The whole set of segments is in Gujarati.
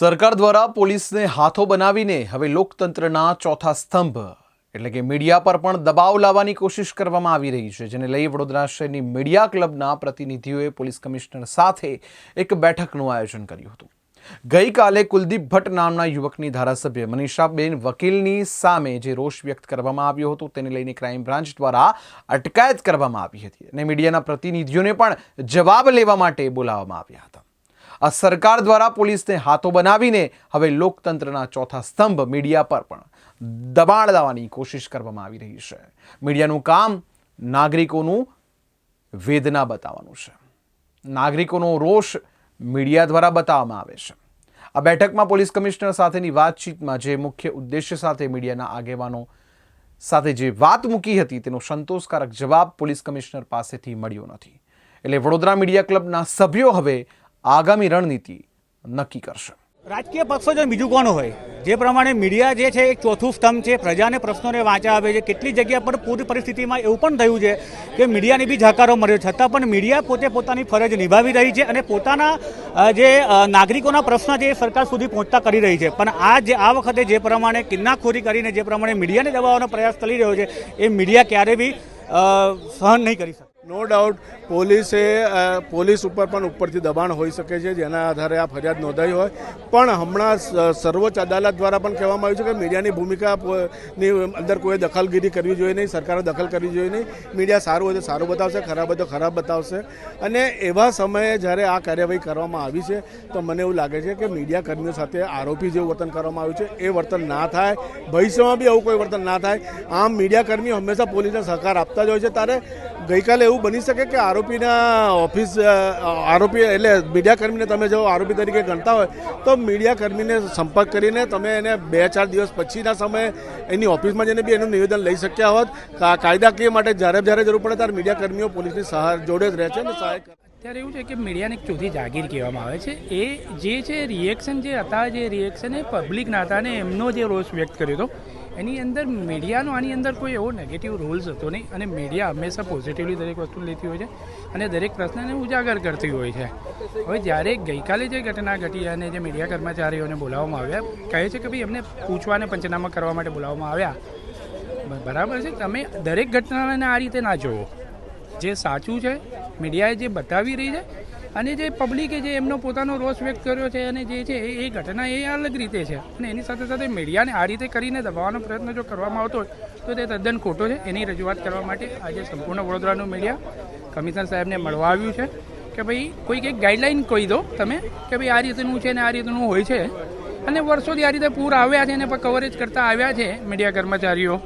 સરકાર દ્વારા પોલીસને હાથો બનાવીને હવે લોકતંત્રના ચોથા સ્તંભ, એટલે કે મીડિયા પર પણ દબાવ લાવવાની કોશિશ કરવામાં આવી રહી છે, જેને લઈ વડોદરા શહેરની મીડિયા ક્લબના પ્રતિનિધિઓએ પોલીસ કમિશનર સાથે એક બેઠકનું આયોજન કર્યું હતું. ગઈકાલે કુલદીપ ભટ્ટ નામના યુવકની ધારાસભ્ય મનીષાબેન વકીલની સામે જે રોષ વ્યક્ત કરવામાં આવ્યો હતો, તેને લઈને ક્રાઇમ બ્રાન્ચ દ્વારા અટકાયત કરવામાં આવી હતી અને મીડિયાના પ્રતિનિધિઓને પણ જવાબ લેવા માટે બોલાવવામાં આવ્યા હતા. આ સરકાર દ્વારા પોલીસને હાથો બનાવીને હવે લોકતંત્રના ચોથા સ્તંભ મીડિયા પર પણ દબાણ લાવવાની કોશિશ કરવામાં આવી રહી છે. મીડિયાનું કામ નાગરિકોનું વેદના બતાવવાનું છે. નાગરિકોનો રોષ મીડિયા દ્વારા બતાવવામાં આવે છે. આ બેઠકમાં પોલીસ કમિશનર સાથેની વાતચીતમાં જે મુખ્ય ઉદ્દેશ્ય સાથે મીડિયાના આગેવાનો સાથે જે વાત મૂકી હતી તેનો સંતોષકારક જવાબ પોલીસ કમિશનર પાસેથી મળ્યો નથી. એટલે વડોદરા મીડિયા ક્લબના સભ્યો હવે આગામી રણનીતિ નક્કી કરશે. રાજકીય પક્ષો જો બીજું કોણ હોય? જે પ્રમાણે મીડિયા જે છે, એક ચોથું સ્તંભ છે, પ્રજાને પ્રશ્નોને વાંચા આપે છે, કેટલી જગ્યા પર પૂરી પરિસ્થિતિમાં એવું પણ થયું છે કે મીડિયાને બી જાકારો મળ્યો છતાં પણ મીડિયા પોતે પોતાની ફરજ નિભાવી રહી છે અને પોતાના જે નાગરિકોના પ્રશ્ન છે એ સરકાર સુધી પહોંચતા કરી રહી છે. પણ આ જે, આ વખતે જે પ્રમાણે કિન્નાખોરી કરીને જે પ્રમાણે મીડિયાને દબાવવાનો પ્રયાસ કરી રહ્યો છે, એ મીડિયા ક્યારે બી સહન નહીં કરી શકે. નો ડાઉટ પોલીસે પોલીસ ઉપર પણ ઉપરથી દબાણ હોઈ શકે છે, જેના આધારે આ ફરિયાદ નોંધાઈ હોય. પણ હમણાં સર્વોચ્ચ અદાલત દ્વારા પણ કહેવામાં આવ્યું છે કે મીડિયાની ભૂમિકા ની અંદર કોઈ દખલગીરી કરવી જોઈએ નહીં, સરકારે દખલ કરવી જોઈએ નહીં. મીડિયા સારું હોય તો સારું બતાવશે, ખરાબ હોય તો ખરાબ બતાવશે. અને એવા સમયે જ્યારે આ કાર્યવાહી કરવામાં આવી છે, તો મને એવું લાગે છે કે મીડિયા કર્મીઓ સાથે આરોપી જેવું વર્તન કરવામાં આવ્યું છે. એ વર્તન ના થાય. ભવિષ્યમાં બી આવું કોઈ વર્તન ના થાય. આમ મીડિયા કર્મીઓ હંમેશા પોલીસને સહકાર આપતા જ હોય છે. ત્યારે ગઈકાલે એવું બની શકે કે આરોપીના ઓફિસ આરોપી એટલે મીડિયાકર્મીને તમે જો આરોપી તરીકે ગણતા હોય, તો મીડિયાકર્મીને સંપર્ક કરીને તમે એને બે ચાર દિવસ પછીના સમયે એની ઓફિસમાં જઈને બી એનું નિવેદન લઈ શક્યા હોત. કાયદાકીય માટે જ્યારે જ્યારે જરૂર પડે ત્યારે મીડિયાકર્મીઓ પોલીસની સહાય જોડે જ રહે છે અને સહાય અત્યારે એવું છે કે મીડિયાને એક ચોથી જાગીર કહેવામાં આવે છે. એ જે છે રિએક્શન જે હતા, જે રિએક્શન એ પબ્લિકના હતા અને એમનો જે રોષ વ્યક્ત કર્યો હતો એની અંદર મીડિયાનો આની અંદર કોઈ એવો નેગેટિવ રોલ્સ હતો નહીં. અને મીડિયા હંમેશા પોઝિટિવલી દરેક વસ્તુ લેતી હોય છે. અને દરેક પ્રશ્નને ઉજાગર કરતી હોય છે. હવે જ્યારે ગઈકાલે જે ઘટના ઘટી અને જે મીડિયા કર્મચારીઓને બોલાવવામાં આવ્યા, કહે છે કે ભાઈ એમને પૂછવા અને પંચનામા કરવા માટે બોલાવવામાં આવ્યા. બરાબર છે? તમે દરેક ઘટનાને આ રીતે ના જોવો જે સાચું છે મીડિયાએ જે બતાવી રહી છે અને જે પબ્લિકે જે એમનો પોતાનો રોષ વ્યક્ત કર્યો છે અને જે છે એ ઘટના એ અલગ રીતે છે. અને એની સાથે સાથે મીડિયાને આ રીતે કરીને દબાવવાનો પ્રયત્ન જો કરવામાં આવતો હોય, તો તે તદ્દન ખોટો છે. એની રજૂઆત કરવા માટે આજે સંપૂર્ણ વડોદરાનું મીડિયા કમિશનર સાહેબને મળવા આવ્યું છે કે ભાઈ, કોઈક એક ગાઈડલાઈન કહી દો તમે કે ભાઈ, આ રીતનું છે ને આ રીતનું હોય છે. અને વર્ષોથી આ રીતે પૂર આવ્યા છે અને કવરેજ કરતા આવ્યા છે મીડિયા કર્મચારીઓ.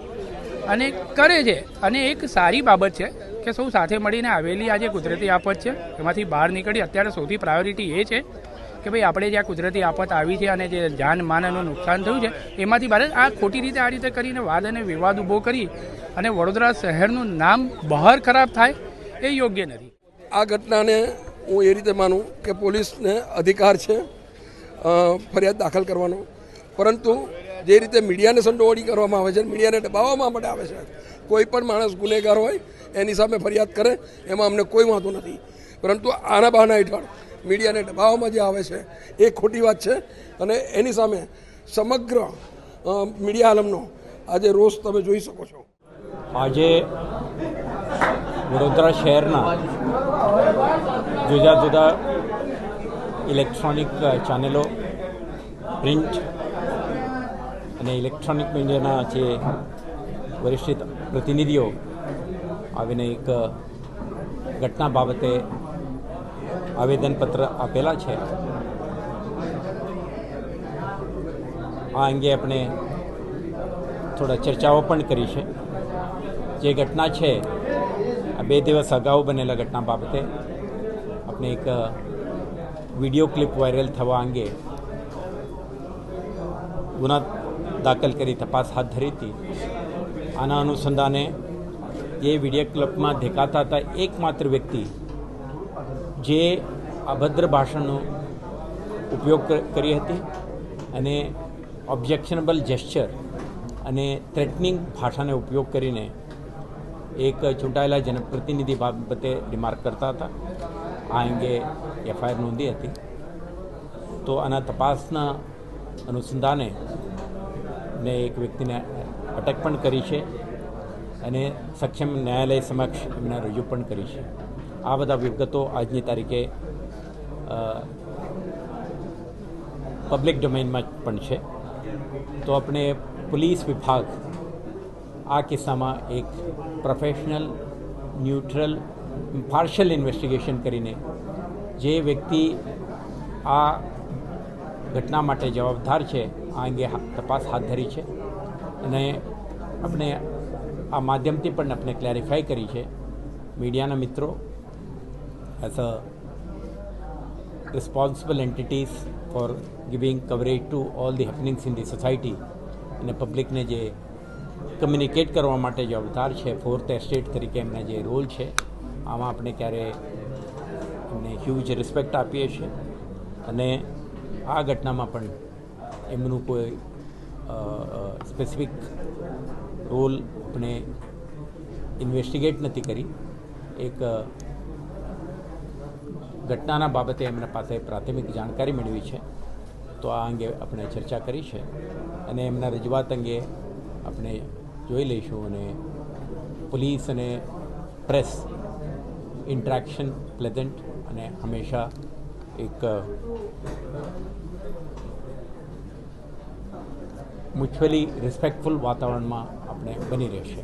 અને કરે છે. અને એક સારી બાબત છે કે સૌ સાથે મળીને આવેલી આ જે કુદરતી આફત છે, એમાંથી બહાર નીકળી અત્યારે સૌથી પ્રાયોરિટી એ છે કે ભાઈ આપણે જે આ કુદરતી આફત આવી છે અને જે જાન માનનું નુકસાન થયું છે, એમાંથી બહાર આ ખોટી રીતે આ રીતે કરીને વાદ અને વિવાદ ઊભો કરી અને વડોદરા શહેરનું નામ બહાર ખરાબ થાય એ યોગ્ય નથી. આ ઘટનાને હું એ રીતે માનું કે પોલીસને અધિકાર છે ફરિયાદ દાખલ કરવાનો. પરંતુ જે રીતે મીડિયાને સંડોવણી કરવામાં આવે છે મીડિયાને દબાવવામાં માટે આવે છે કોઈ પણ માણસ ગુનેગાર હોય, એની સામે ફરિયાદ કરે, એમાં અમને કોઈ વાંધો નથી. પરંતુ આના બહાના હેઠળ મીડિયાને દબાવવામાં જે આવે છે, એ ખોટી વાત છે અને એની સામે સમગ્ર મીડિયા આલમનો આજે રોષ તમે જોઈ શકો છો. આજે વડોદરા શહેરના જુદા જુદા ઇલેક્ટ્રોનિક ચેનલો પ્રિન્ટ અને ઇલેક્ટ્રોનિક મીડિયાના જે વરિષ્ઠ પ્રતિનિધિઓ આવીને એક ઘટના બાબતે આવેદનપત્ર આપેલા છે. આ અંગે આપણે થોડા ચર્ચાઓ પણ કરી છે. જે ઘટના છે, આ બે દિવસ અગાઉ બનેલા ઘટના બાબતે આપણે એક વીડિયો ક્લિપ વાયરલ થવા અંગે ગુના દાખલ કરી તપાસ હાથ ધરી હતી. આના અનુસંધાને એ વીડિયો ક્લબમાં દેખાતા હતા એકમાત્ર વ્યક્તિ જે અભદ્ર ભાષણનો ઉપયોગ કરી હતી અને ઓબ્જેક્શનેબલ જેસ્ચર અને થ્રેટનિંગ ભાષાનો ઉપયોગ કરીને એક ચૂંટાયેલા જનપ્રતિનિધિ બાબતે રિમાર્ક કરતા હતા. આ અંગે એફઆઈઆર નોંધી હતી. તો આના તપાસના અનુસંધાને મેં એક વ્યક્તિને અટક પણ કરી છે અને સક્ષમ ન્યાયાલય સમક્ષ એમને રજૂ પણ કરી છે. આ બધા વિગતો આજની તારીખે પબ્લિક ડોમેનમાં પણ છે. તો આપણે પોલીસ વિભાગ આ કિસ્સામાં એક પ્રોફેશનલ ન્યુટ્રલ પાર્શિયલ ઇન્વેસ્ટિગેશન કરીને જે વ્યક્તિ આ ઘટના માટે જવાબદાર છે, આ અંગે તપાસ હાથ ધરી છે. અને આપણે આ માધ્યમથી પણ આપણે ક્લેરિફાઈ કરી છે. મીડિયાના મિત્રો as a responsible entities for giving coverage to all the happenings in the society અને પબ્લિકને જે કમ્યુનિકેટ કરવા માટે જે અવતાર છે ફોર્થ એસ્ટેટ તરીકે એમના જે રોલ છે, આમાં આપણે ક્યારે એમને હ્યુજ રિસ્પેક્ટ આપીએ છીએ. અને આ ઘટનામાં પણ એમનું કોઈ સ્પેસિફિક રોલ આપણે ઇન્વેસ્ટિગેટ નથી કરી. એક ઘટનાના બાબતે એમના પાસે પ્રાથમિક જાણકારી મેળવી છે. તો આ અંગે આપણે ચર્ચા કરી છે. અને એમના રજૂઆત અંગે આપણે જોઈ લઈશું અને પોલીસ અને પ્રેસ ઇન્ટ્રેક્શન પ્લેઝન્ટ અને હંમેશા એક મ્યુચ્યુઅલી રિસ્પેક્ટફુલ વાતાવરણમાં આપણે બની રહેશે.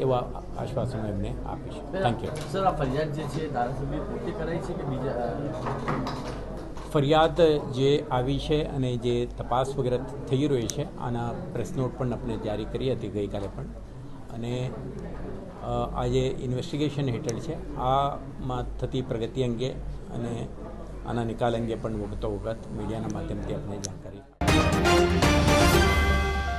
એવા આશ્વાસનો એમને આપી છે થેન્ક યુ સર આ ફરિયાદ જે છે ધારાસભ્ય પોતે કરાઈ છે કે બીજા? ફરિયાદ જે આવી છે અને જે તપાસ વગેરે થઈ રહી છે આના પ્રેસ નોટ પણ આપણે જારી કરી હતી ગઈકાલે પણ. અને આ જે ઇન્વેસ્ટિગેશન હેઠળ છે આમાં થતી પ્રગતિ અંગે અને આના નિકાલ અંગે પણ વખતો વખત મીડિયાના માધ્યમથી આપણે